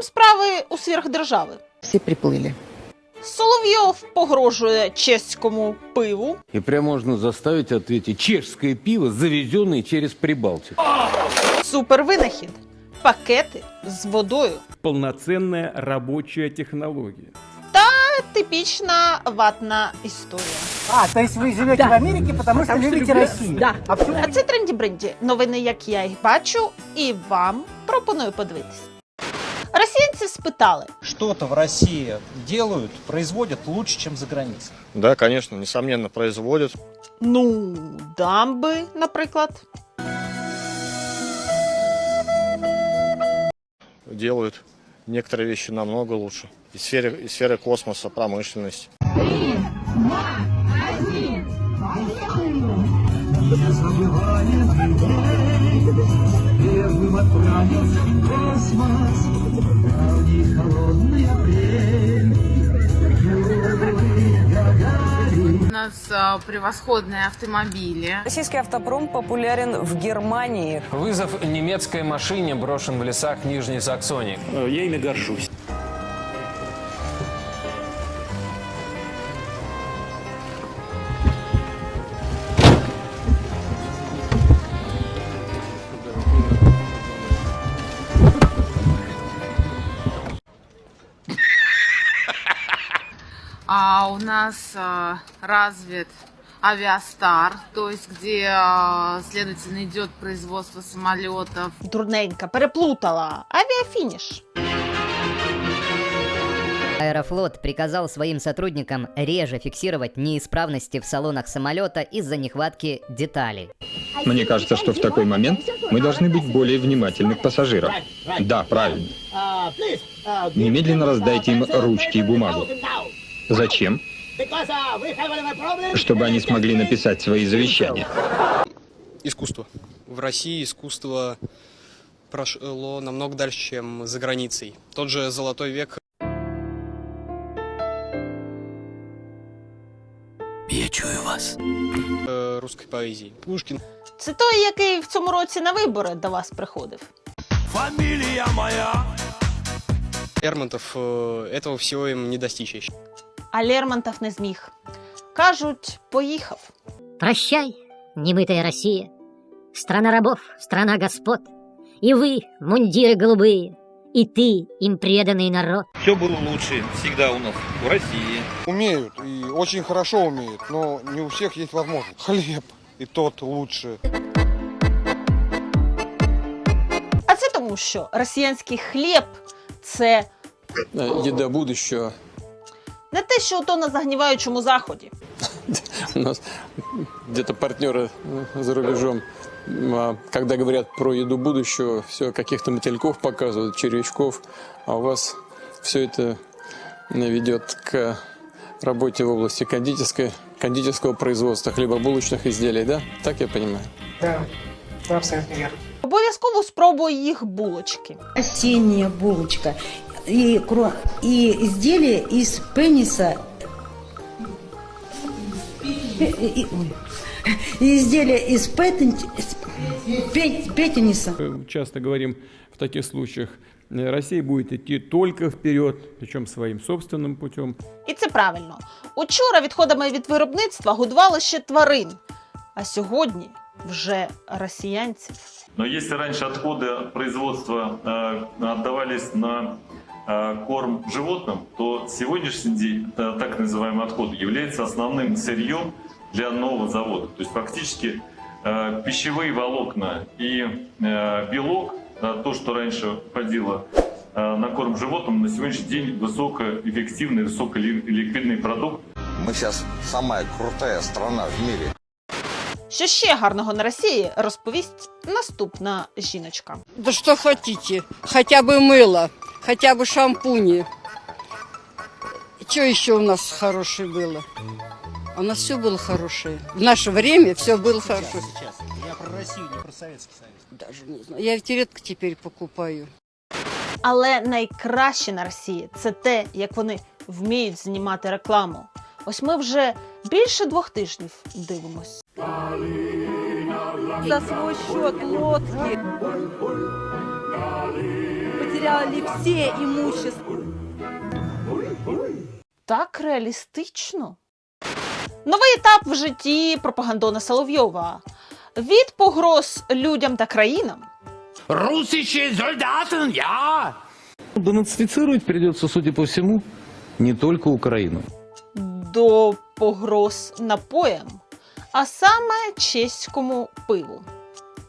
там справи у сверхдержави? Все приплыли. Соловйов погрожує чеському пиву. И прям можно заставить ответить чешское пиво, завезенное через Прибалтику. Супервинахід. Пакети з водою. полноценная рабочая технология. Типічна ватна історія. А, то есть вы живете в Америке, потому что любите Россию? Да. А А це тренді бренді. Новини, як я їх бачу, і вам пропоную подивитись. Росіянці спитали, Что-то в России делают, производят лучше, чем за границей. Да, конечно, несомненно, производят. ну, дамби, наприклад. делают некоторые вещи намного лучше. И в сфере, и в сфере космоса, промышленности. У нас а, превосходные автомобили. Российский автопром популярен в Германии. Вызов немецкой машине брошен в лесах Нижней Саксонии. Я ими горжусь. нас а, развит авиастар, то есть где, а, следовательно, идет производство самолетов. Дурненька переплутала. Авіафініш. Аэрофлот приказал своим сотрудникам реже фиксировать неисправности в салонах самолета из-за нехватки деталей. Мне кажется, что в такой момент мы должны быть более внимательны к пассажирам. Да, правильно. Немедленно раздайте им ручки и бумагу. Зачем? Чтобы они смогли написать свои завещания. искусство. В России искусство прошло намного дальше, чем за границей. Тот же золотой век Я чую вас. э, русской поэзии. Пушкин. Це той, який в цьому році на вибори до вас приходив. Фамилия моя. Лермонтов э, этого всего им не достичь еще. А Лермонтов не зміг. Кажуть, поїхав. Прощай, немытая Россия, страна рабов, страна господ, и вы, мундиры голубые, и ты, им преданный народ. Все было лучше всегда у нас в России. Умеют, и очень хорошо умеют, но не у всех есть возможность. Хлеб, и тот лучше. А це тому, що росіянський хліб це Еда будущего. не те, що ото на загніваючому заході. У нас где-то партнеры за рубежом, а, когда говорят про еду будущего, все каких-то мотыльков показывают, червячков, а у вас все это ведет к работе в области кондитерской, кондитерского производства, хлебобулочных изделий, да? Так я понимаю? Да, да, абсолютно верно. Обов'язково спробуй їх булочки. Осенняя булочка. И, кро- и изделие из пениса. Пе- и- ой. И изделие из петен- из пе- петениса. Э, Часто говорим в таких случаях, э, Россия будет идти только вперед, причем своим собственным путем. І це правильно. Учора відходами від виробництва годували ще тварин, а сьогодні вже росіянців. Но если раньше отходы производства э, отдавались на э, корм животным, то сегодняшний день э, так называемый отход является основным сырьем для нового завода. То есть фактически э, пищевые волокна и э, белок, э, то, что раньше входило э, на корм животным, на сегодняшний день высокоэффективный, высоколиквидный продукт, Мы сейчас самая крутая страна в мире. Що ще гарного на Росії розповість наступна жіночка. Да что хотите, хотя бы мыло, хотя бы шампуни. Что еще у нас хорошее было? У нас все было хорошее. В наше время все было хорошее. Сейчас. Я про Россию, не про Советский Союз. Даже не знаю. Я ведь редко теперь покупаю. Але найкраще на Росії це те, як вони вміють знімати рекламу. Ось ми вже більше двох тижнів дивимось. За свой счет лодки. Потерял потеряли все имущество. Так реалістично. Новий етап в житті пропагандона Соловйова. Від погроз людям та країнам Русичи, солдатен, я! Денацифицировать придется, судя по всему, не только Украину. до погроз напоям, а саме чеському пиву.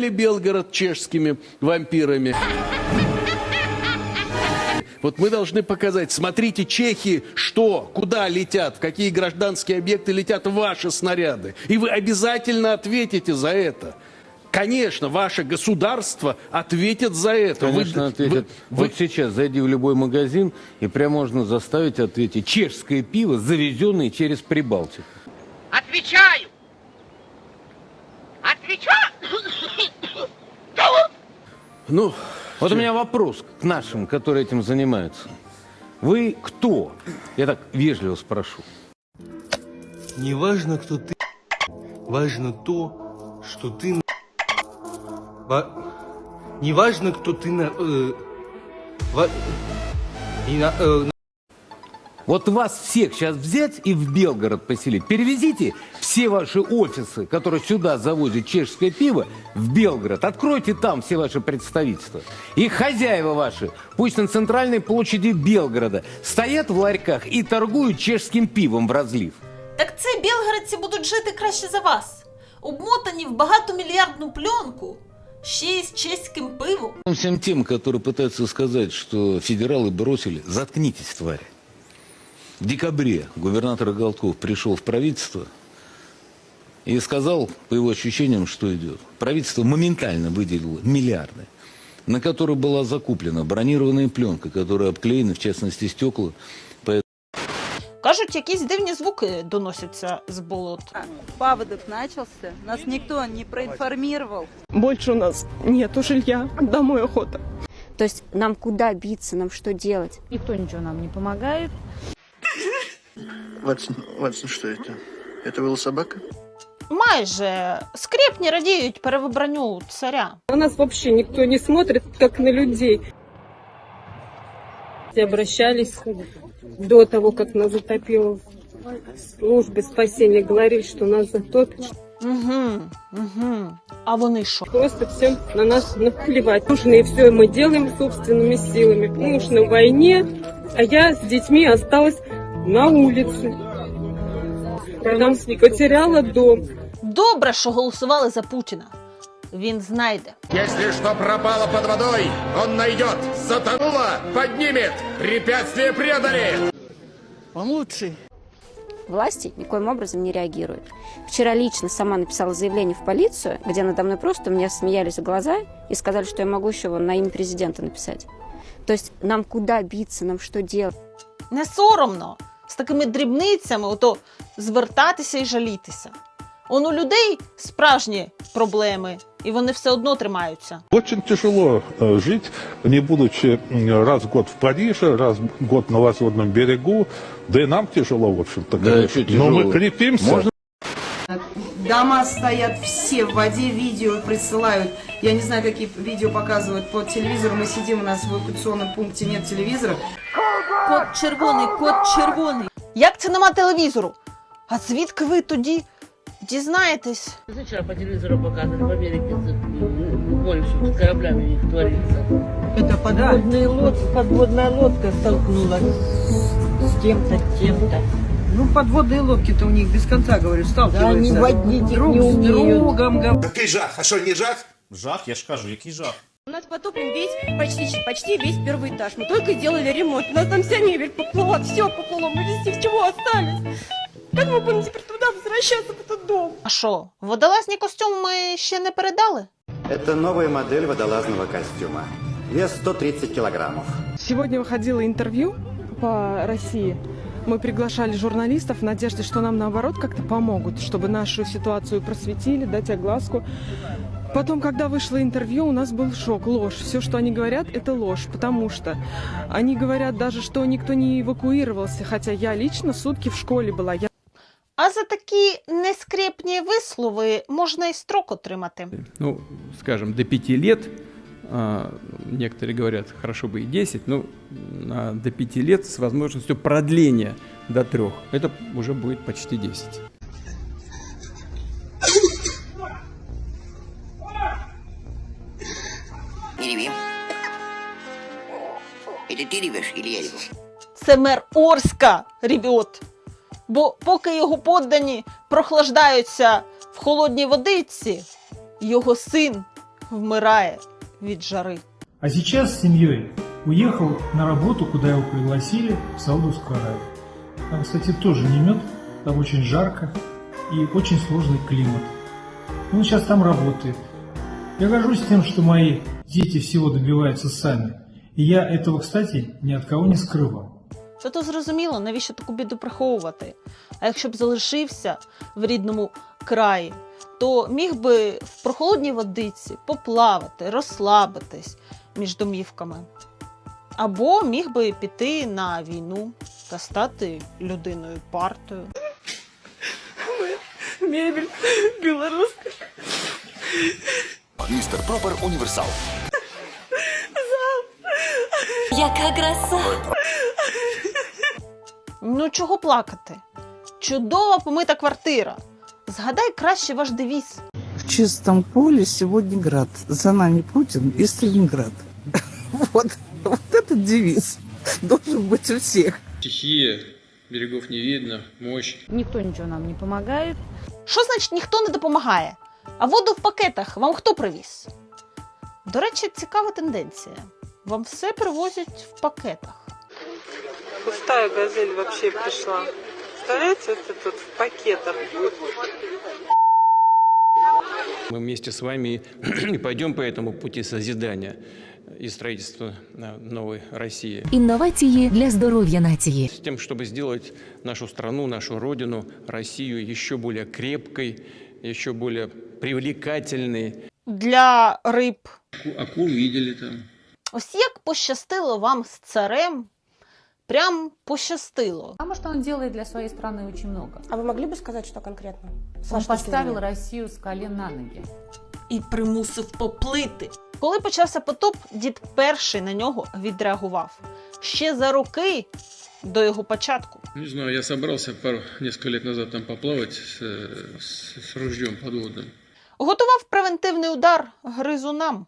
Или Белгород чешскими вампирами. Вот мы должны показать, смотрите, чехи, что, куда летят, в какие гражданские объекты летят ваши снаряды. И вы обязательно ответите за это. Конечно, ваше государство ответит за это. Вы- Конечно, ответят. вы- Вот сейчас зайди в любой магазин, и прям можно заставить ответить чешское пиво, завезенное через Прибалтику. Отвечаю! Ну, Вот у меня вопрос к нашим, которые этим занимаются. Вы кто? Я так вежливо спрошу. Не важно, кто ты, важно то, что ты... на- Ва- Не важно, кто ты на... э, ва- и на- э, на- Вот вас всех сейчас взять и в Белгород поселить. Перевезите все ваши офисы, которые сюда завозят чешское пиво, в Белгород. Откройте там все ваши представительства. И хозяева ваши, пусть на центральной площади Белгорода, стоят в ларьках и торгуют чешским пивом в разлив. Так це білгородці будуть жити краще за вас, обмотані в багатомільярдну пленку, ще й з чеським пивом. Всем тем, которые пытаются сказать, что федералы бросили, заткнитесь, твари. В декабре губернатор Голтков пришел в правительство и сказал, по его ощущениям, что идет. Правительство моментально выделило миллиарды, на которые была закуплена бронированная пленка, которая обклеена, в частности, стекла. Поэтому Кажуть, якісь дивні звуки доносяться з болот. Паводок начался, нас никто не проинформировал. Больше у нас нету жилья, домой охота. То есть нам куда биться, нам что делать? Никто ничего нам не помогает. Ватсон, Ватсон, что это? Это была собака? Майже скрепні радіють перевибранню царя. На нас вообще никто не смотрит, как на людей. Все Обращались до того, как нас затопило в службе спасения, говорили, что нас затопит. Угу, угу. А вони що? Просто всем на нас наплевать. Нужно и все мы делаем собственными силами. Муж на войне, а я с детьми осталась на улице. Там потеряла дом. Добре, що голосували за Путіна. Він знайде. Если что пропало под водой, он найдет. Затонуло, поднимет. Препятствие преодолеет. Он лучший. Власти никоим образом не реагируют. Вчера лично сама написала заявление в полицию, где надо мной просто меня смеялись в глаза и сказали, что я могу еще на имя президента написать. То есть нам куда биться, нам что делать? Не соромно з такими дрібницями ото звертатися і жалітися. Он у людей справжні проблеми, і вони все одно тримаються. Очень тяжело э, жить, не будучи м, раз в год в Париже, раз в год на Лазурном берегу. Да и нам тяжело, в общем-то. Да, конечно. еще Но мы тяжело. крепимся. Можно Дома стоят все в воде, видео присылают. Я не знаю, какие видео показывают по телевизору. Мы сидим, у нас в эвакуационном пункте нет телевизора. Кот червоний, кот червоний. Як це нема телевізору? А звідки ви тоді дізнаєтесь? Зачем по телевизору показывали в Америке больше с кораблями их творится? Это подводная лодка, подводная лодка столкнулась с тем-то, тем-то. Ну, подводные лодки-то у них без конца, говорю, сталкиваются. они водить их друг не с умеют. другом. говорю. Який жах? А що, не жах? Жах, я ж кажу, який жах. У нас потоплен весь, почти, почти весь первый этаж. Мы только сделали ремонт. У нас там вся мебель поплыла, все поплыло. Мы везде в чего остались? Как мы будем теперь туда возвращаться, в этот дом? А що, водолазні костюми ще не передали? Это новая модель водолазного костюма. Вес 130 килограммов. Сегодня выходило интервью по России. Мы приглашали журналистов в надежде, что нам наоборот как-то помогут, чтобы нашу ситуацию просветили, дать огласку. Потом, когда вышло интервью, у нас был шок, ложь. Все, что они говорят, это ложь, потому что они говорят даже, что никто не эвакуировался, хотя я лично сутки в школе была. Я А за такі нескрепні вислови можна і строк отримати. ну, скажем, до пяти лет а, некоторые говорят, хорошо бы и 10, но а, до 5 лет с возможностью продления до 3. Это уже будет почти 10. Это ты ревешь или я реву? Це мер Орська ревіот. Бо поки його поддані прохлаждаються в холодній водиці, його син вмирає від жари. А сейчас с семьей уехал на работу, куда его пригласили, в Саудовскую Аравию. Там, кстати, тоже не мед, там очень жарко и очень сложный климат. Он сейчас там работает. Я горжусь тем, что мои дети всего добиваются сами. И я этого, кстати, ни от кого не скрывал. Зато зрозуміло, навіщо таку біду приховувати. А якщо б залишився в рідному краї, то міг би в прохолодній водиці поплавати, розслабитись між домівками. Або міг би піти на війну та стати людиною партою. Мебель белорусская. Мистер Пропер Универсал. Яка краса. Ну чого плакати? Чудова помита квартира. Згадай краще ваш девіз. В чистом поле сегодня град. За нами Путин и Сталинград. Вот, вот этот девиз должен быть у всех. Стихия, берегов не видно, мощь. Никто ничего нам не помогает. Що значить ніхто не допомагає? А воду в пакетах вам хто привіз? До речі, цікава тенденція. Вам все привозять в пакетах. Пустая газель вообще пришла. Представляете, это тут в пакетах. Мы вместе с вами и пойдем по этому пути созидания и строительства а, новой России. Інновації для здоров'я нації. С тем, чтобы сделать нашу страну, нашу родину, Россию еще более крепкой, еще более привлекательной. Для риб. Акул видели там. Ось як пощастило вам з царем, прям пощастило. Потому что он делает для своей страны очень много. А вы могли бы сказать, что конкретно? С Он вашей точки поставил зрения? Россию с колен на ноги. І примусив поплити. Коли почався потоп, дід перший на нього відреагував. Ще за роки до його початку. Не знаю, я собрался пару, несколько лет назад там поплавать с, с, с ружьем подводным. Готував превентивний удар гризунам.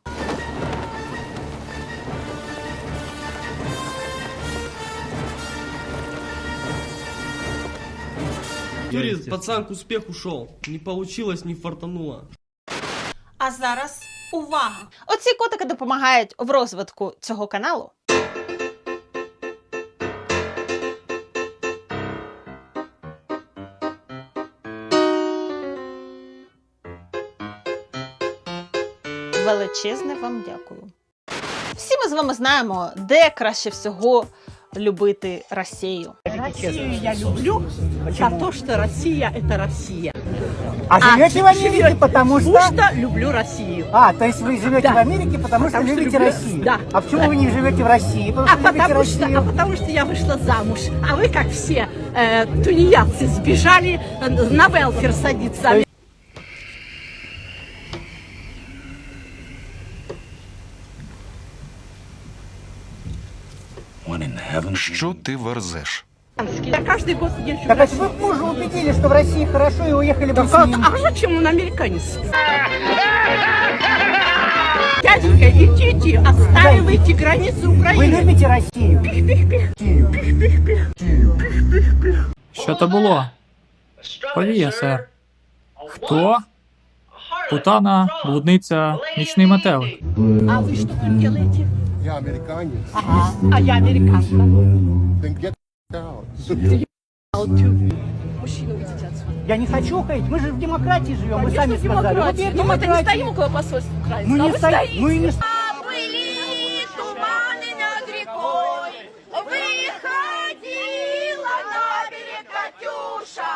Турист, пацан к успеху шел. Не получилось, не фартануло. А зараз увага! Оці котики допомагають в розвитку цього каналу. Величезне вам дякую. Всі ми з вами знаємо, де краще всього любити Росію. Россию я люблю за то, что Россия это Россия. А, живете в Америке, потому что... люблю Россию. А, то есть вы живете Да. в Америке, потому что Потому что любите люблю- Россию? да. А почему вы не живете в России? Потому А что любите потому, что, Россию? а потому что я вышла замуж, а вы, как все э, тунеядцы, сбежали э, на велфер садиться. Що ти верзеш? Я каждый год езжу в Так это Россию. вы мужа убедили, что в России хорошо, и уехали бы Так, с а, ним. а зачем он американец? Дяденька, идите, отстаивайте границы Украины. Вы любите Россию? Що то було? Повіє, сер. Хто? Путана, блудниця, нічний метелик. А вы что тут делаете? Я американец. Ага, а я американка. Then get out. Мужчину видите отсюда. Я не хочу ходить, мы же в демократии живем, вы Конечно, сами сказали. Вот демократия. я в Но мы-то не демократии. стоим около посольства украинского, Мы а не вы стоим, стоите. мы не Выходила на берег Катюша,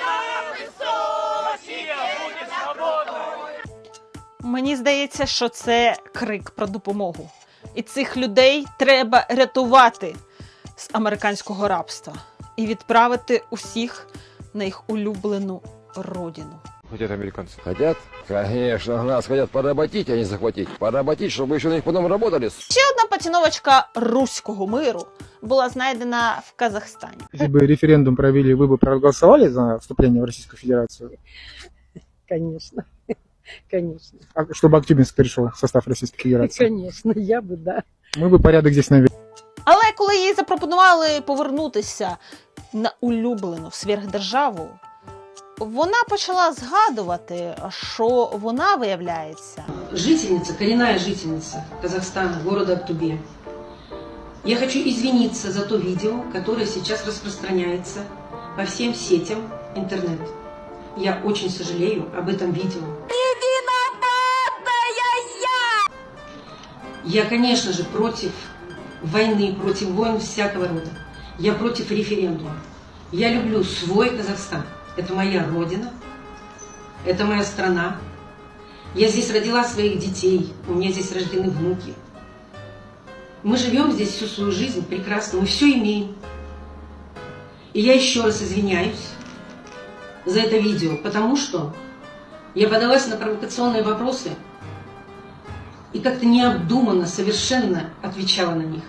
на высокий Мені здається, що це крик про допомогу. І цих людей треба рятувати з американського рабства і відправити усіх на їх улюблену родину. хотят американцы? Хотят? Конечно, нас хотят поработить, а не захватить. Поработить, чтобы еще на них потом работали. Ще одна поціновочка руського миру була знайдена в Казахстані. Если бы референдум провели, вы бы проголосовали за вступление в Российскую Федерацию? Конечно. Конечно. А чтобы Актюбинск перешел в состав Российской Федерации? Конечно, я бы, да. Мы бы порядок здесь навели. Але коли їй запропонували повернутися на улюблену сверхдержаву, вона почала згадувати, що вона виявляється жительница, коренная жительница Казахстана, города Актубе. Я хочу извиниться за то видео, которое сейчас распространяется по всем сетям интернет. Я очень сожалею об этом видео. Я, конечно же, против войны, против войн всякого рода. Я против референдума. Я люблю свой Казахстан. Это моя родина, это моя страна. Я здесь родила своих детей, у меня здесь рождены внуки. Мы живем здесь всю свою жизнь прекрасно, мы все имеем. И я еще раз извиняюсь за это видео, потому что я подалась на провокационные вопросы и как-то необдуманно совершенно отвечала на них.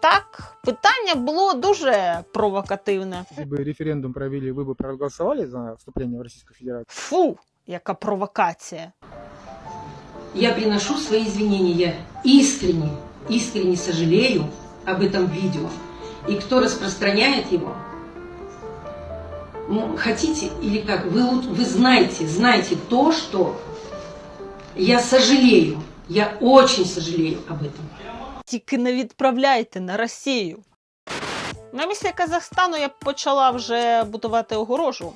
так. Питання було дуже провокативне. Если бы референдум провели, вы бы проголосовали за вступление в Российскую Федерацию? Фу, яка провокація. Я приношу свои извинения. Я искренне, искренне сожалею об этом видео. И кто распространяет его, ну, хотите или как, вы, лу- вы знаете, знаете то, что я сожалею. Я очень сожалею об этом. Тільки не відправляйте на Росію. На місці Казахстану я почала вже будувати огорожу,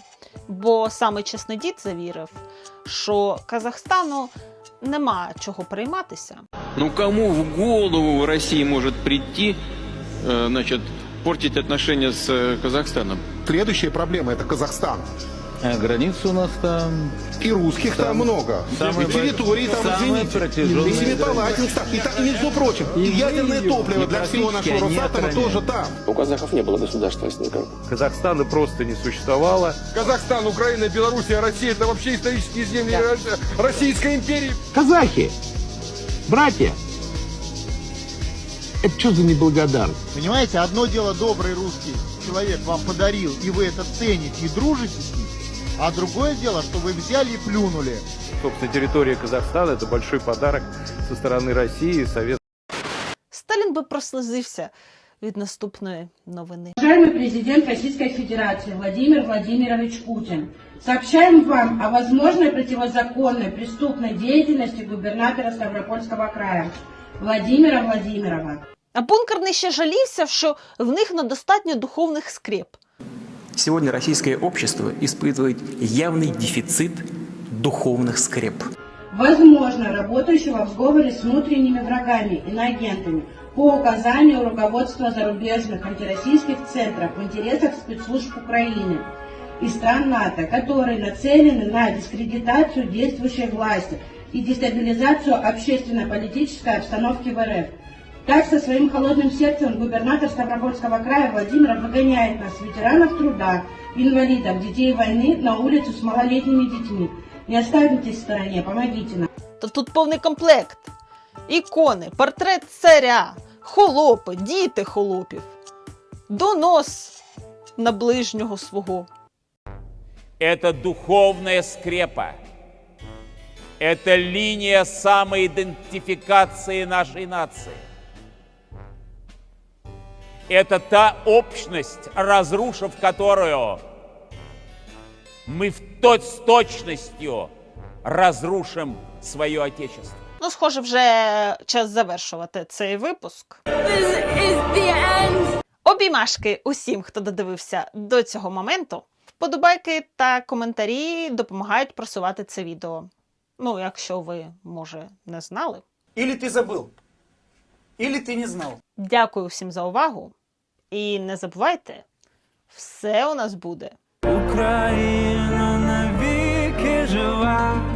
бо саме чесний дід завірив, що Казахстану нема чого прийматися. Ну кому в голову в России может прийти, э, значит, портить отношения с э, Казахстаном? Следующая проблема – это Казахстан. А границы у нас там... И русских там Сам- много. самый и территории там, самый извините. И Семипалатинск там. И, и между прочим, и ядерное топливо для всего нашего Росатома тоже там. У казахов не было государственности. Казахстана просто не существовало. Казахстан, Украина, Белоруссия, Россия – это вообще исторические земли Российской империи. Казахи, братья, это что за неблагодарность? Понимаете, одно дело добрый русский человек вам подарил, и вы это цените и дружите с ним, а другое дело, что вы взяли и плюнули. Собственно, территория Казахстана – это большой подарок со стороны России и Совет. Сталін би прослизився від наступної новини. Уважаемый президент Российской Федерации Владимир Владимирович Путин, сообщаем вам о возможной противозаконной преступной деятельности губернатора Ставропольского края Владимира Владимирова. А бункерний ще жалівся, що в них недостатньо духовних скреп. Сегодня российское общество испытывает явный дефицит духовных скреп. Возможно, работающего в сговоре с внутренними врагами, иноагентами, по указанию руководства зарубежных антироссийских центров в интересах спецслужб Украины и стран НАТО, которые нацелены на дискредитацию действующей власти и дестабилизацию общественно-политической обстановки в РФ. Так, со своим холодным сердцем губернатор Ставропольского края Владимир выгоняет нас, ветеранов труда, инвалидов, детей войны, на улицу с малолетними детьми. Не оставайтесь в стороне, помогите нам. То тут повний комплект. Ікони, портрет царя, холопи, діти холопів. Донос на ближнього свого. Это духовная скрепа. Это линия самоидентификации нашей нации. Это та общность, разрушив которую мы в то- с точностью разрушим свое Отечество. Ну, схоже, вже час завершувати цей випуск. Обіймашки усім, хто додивився до цього моменту. Вподобайки та коментарі допомагають просувати це відео. Ну, якщо ви, може, не знали. Или ты забыл, или ты не знал. Дякую всім за увагу. І не забувайте, все у нас буде. Україна навіки жива.